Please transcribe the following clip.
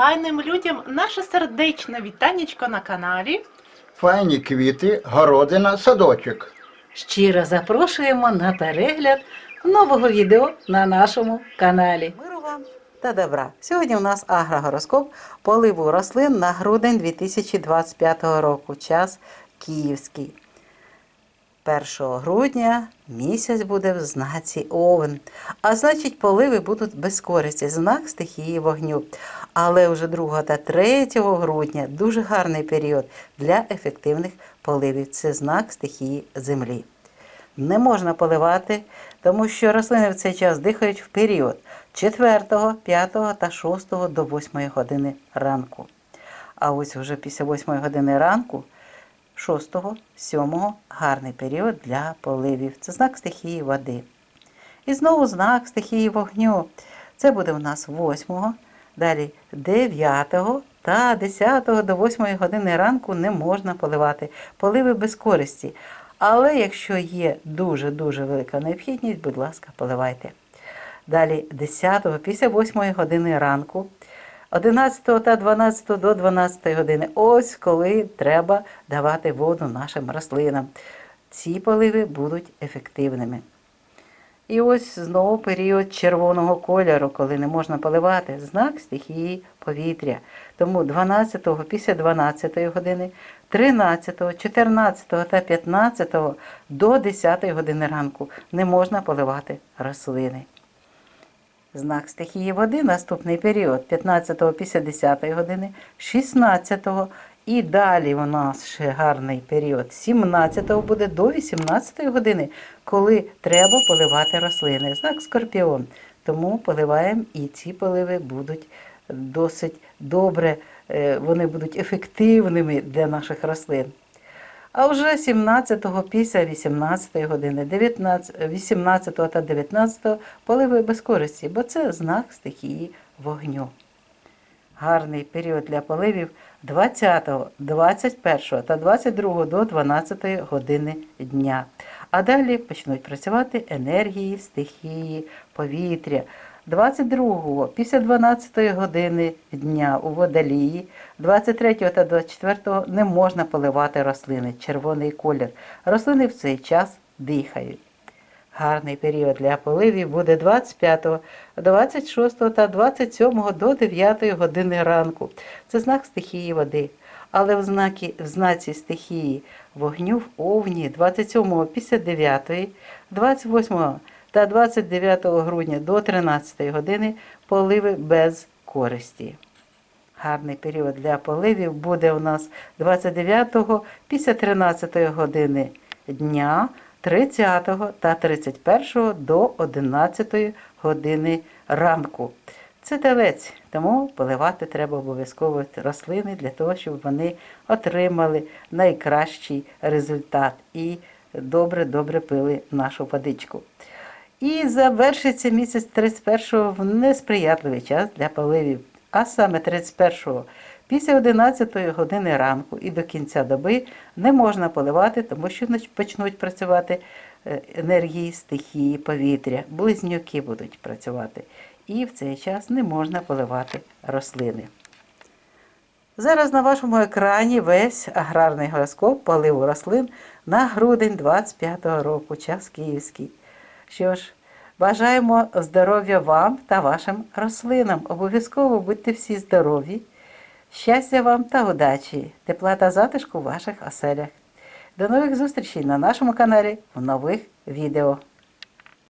файним людям наше сердечне вітанечко на каналі. Файні квіти, городина, садочок. Щиро запрошуємо на перегляд нового відео на нашому каналі. Миру вам та добра. Сьогодні у нас агрогороскоп поливу рослин на грудень 2025 року. Час київський. 1 грудня місяць буде в знаці Овен. А значить, поливи будуть без користі, знак стихії вогню. Але вже 2 та 3 грудня дуже гарний період для ефективних поливів. Це знак стихії землі. Не можна поливати, тому що рослини в цей час дихають в період 4, 5 та 6 до 8 години ранку. А ось вже після 8 години ранку 6, 7 гарний період для поливів. Це знак стихії води. І знову знак стихії вогню. Це буде у нас 8, далі 9 та 10 до 8 години ранку не можна поливати. Поливи без користі. Але якщо є дуже-дуже велика необхідність, будь ласка, поливайте. Далі 10 після 8 години ранку 11 та 12 до 12 години. Ось коли треба давати воду нашим рослинам. Ці поливи будуть ефективними. І ось знову період червоного кольору, коли не можна поливати, знак стихії повітря. Тому 12 після 12 години, 13, 14 та 15 до 10 години ранку не можна поливати рослини. Знак стихії води наступний період 15 після 10 години, 16 і далі у нас ще гарний період 17 буде до 18 години, коли треба поливати рослини. Знак скорпіон. Тому поливаємо і ці поливи будуть досить добре, е, вони будуть ефективними для наших рослин. А вже 17-го після 18 години, 19, 18 та 19 поливи без користі, бо це знак стихії вогню. Гарний період для поливів 20, 21 та 22 до 12 години дня. А далі почнуть працювати енергії, стихії, повітря. 22 після 12 години дня у водолії, 23 та 24 не можна поливати рослини, червоний колір. Рослини в цей час дихають. Гарний період для поливів буде 25, 26 та 27 до 9 години ранку. Це знак стихії води. Але в, знакі, в знаці стихії вогню в Овні 27 після 9, 28 та 29 грудня до 13 години поливи без користі. Гарний період для поливів буде у нас 29 після 13 години дня, 30 та 31 до 11 години ранку. Це телець, тому поливати треба обов'язково рослини для того, щоб вони отримали найкращий результат і добре-добре пили нашу водичку. І завершиться місяць 31-го в несприятливий час для поливів, а саме 31-го. Після 11 години ранку і до кінця доби не можна поливати, тому що почнуть працювати е, енергії, стихії, повітря, близнюки будуть працювати. І в цей час не можна поливати рослини. Зараз на вашому екрані весь аграрний гороскоп поливу рослин на грудень 25-го року, час київський. Що ж, бажаємо здоров'я вам та вашим рослинам. Обов'язково будьте всі здорові, щастя вам та удачі, тепла та затишку в ваших оселях. До нових зустрічей на нашому каналі в нових відео.